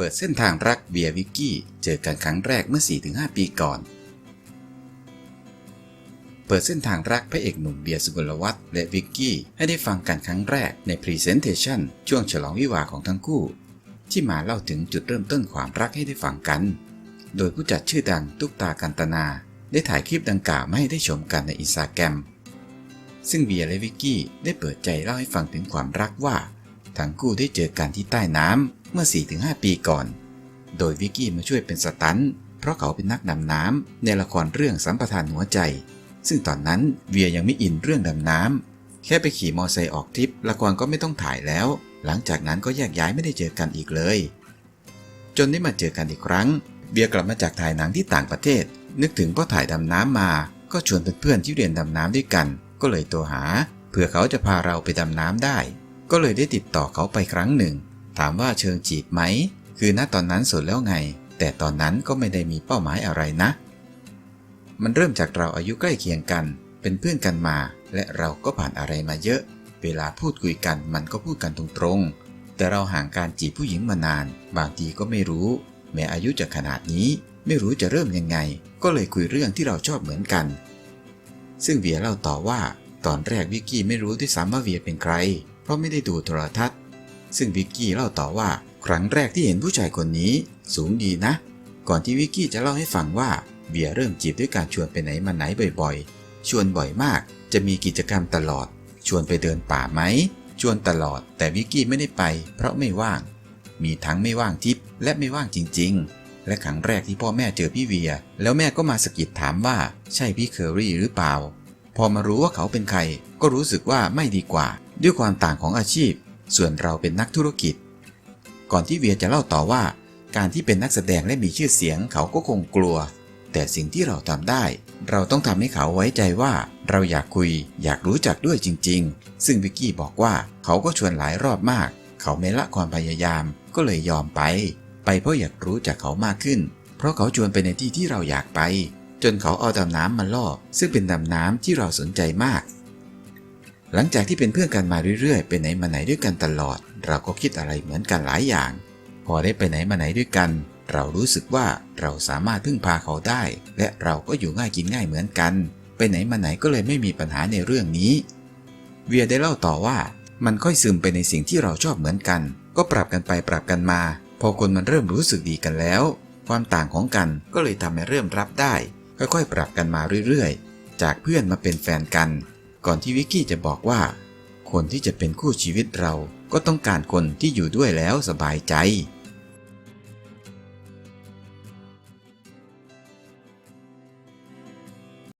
เปิดเส้นทางรักเบียร์วิกกี้ เจอกันครั้งแรกเมื่อ 4-5 ปีก่อน เปิดเส้นทางรักพระเอกหนุ่มเบียร์สุกลวัฒน์และวิกกี้ ให้ได้ฟังกันครั้งแรกในพรีเซนเทชันช่วงฉลองวิวาของทั้งคู่ ที่มาเล่าถึงจุดเริ่มต้นความรักให้ได้ฟังกัน โดยผู้จัดชื่อดังตุ๊กตากันตนา ได้ถ่ายคลิปดังกล่าวมาให้ได้ชมกันในอินสตาแกรมซึ่งเบียร์และวิกกี้ได้เปิดใจเล่าให้ฟังถึงความรักว่า ทั้งคู่ได้เจอกันที่ใต้น้ำ เมื่อ 4-5 ปีก่อน โดยวิกกี้มาช่วยเป็นสตันเพราะเขาเป็นนักดำน้ำในละครเรื่องสัมปทานหัวใจ ซึ่งตอนนั้นเวียยังไม่อินเรื่องดำน้ำแค่ไปขี่มอไซค์ออกทริปละครก็ไม่ต้องถ่ายแล้ว หลังจากนั้นก็แยกย้ายไม่ได้เจอกันอีกเลย จนได้มาเจอกันอีกครั้งเบียร์กลับมาจากถ่ายหนังที่ต่างประเทศ นึกถึงพ่อถ่ายดำน้ำมา ก็ชวนเพื่อนๆที่เรียนดำน้ำด้วยกัน ก็เลยโทรหา เผื่อเขาจะพาเราไปดำน้ำได้ ก็เลยได้ติดต่อเขาไปครั้งหนึ่ง ถามว่าเชิงจีบไหม คือณตอนนั้นสดแล้วไง แต่ตอนนั้นก็ไม่ได้มีเป้าหมายอะไรนะ มันเริ่มจากเราอายุใกล้เคียงกัน เป็นเพื่อนกันมา และเราก็ผ่านอะไรมาเยอะ เวลาพูดคุยกันมันก็พูดกันตรงๆ แต่เราห่างการจีบผู้หญิงมานาน บางทีก็ไม่รู้ แม้อายุจะขนาดนี้ ไม่รู้จะเริ่มยังไง ก็เลยคุยเรื่องที่เราชอบเหมือนกัน ซึ่งเวียเล่าต่อว่า ตอนแรกวิกกี้ไม่รู้ด้วยซ้ำว่าเวียเป็นใคร เพราะไม่ได้ดูโทรทัศน์ ซึ่งวิกกี้เล่าต่อว่าครั้งแรกที่เห็นผู้ชายคนนี้ สูงดีนะ ก่อนที่วิกกี้จะเล่าให้ฟังว่าเบียร์เริ่มจีบด้วยการชวนไปไหนมาไหนบ่อยๆ ชวนบ่อยมาก จะมีกิจกรรมตลอด ชวนไปเดินป่าไหม ชวนตลอด แต่วิกกี้ไม่ได้ไป เพราะไม่ว่าง มีทั้งไม่ว่างทิพย์และไม่ว่างจริง ๆ และครั้งแรกที่พ่อแม่เจอพี่เวีย แล้วแม่ก็มาสกิดถามว่าใช่พี่เคอรี่หรือเปล่า พอมารู้ว่าเขาเป็นใคร ก็รู้สึกว่าไม่ดีกว่า ด้วยความต่างของอาชีพ ส่วนเราเป็นนักธุรกิจ ก่อนที่เวียจะเล่าต่อว่า การที่เป็นนักแสดงและมีชื่อเสียงเขาก็คงกลัว แต่สิ่งที่เราทำได้ เราต้องทำให้เขาไว้ใจว่า เราอยากคุย อยากรู้จักด้วยจริง ๆ ซึ่งวิกกี้บอกว่าเขาก็ชวนหลายรอบมาก เขาไม่ละความพยายาม ก็เลยยอมไป ไปเพราะอยากรู้จักเขามากขึ้น เพราะเขาชวนไปในที่ที่เราอยากไป จนเขาเอาดำน้ำมาล่อซึ่งเป็นดำน้ำที่เราสนใจมาก หลังจากที่เป็นเพื่อนกันมาเรื่อยๆ ไปไหนมาไหนด้วยกันตลอด เราก็คิดอะไรเหมือนกันหลายอย่าง พอได้ไปไหนมาไหนด้วยกัน เรารู้สึกว่าเราสามารถพึ่งพาเขาได้ และเราก็อยู่ง่ายกินง่ายเหมือนกัน ไปไหนมาไหนก็เลยไม่มีปัญหาในเรื่องนี้ เวียได้เล่าต่อว่ามันค่อยซึมไปในสิ่งที่เราชอบเหมือนกัน ก็ปรับกันไปปรับกันมา พอคนมันเริ่มรู้สึกดีกันแล้ว ความต่างของกันก็เลยทำให้เริ่มรับได้ ค่อยๆ ปรับกันมาเรื่อยๆ จากเพื่อนมาเป็นแฟนกัน ก่อนที่วิกกี้จะบอกว่า คนที่จะเป็นคู่ชีวิตเราก็ต้องการคนที่อยู่ด้วยแล้วสบายใจ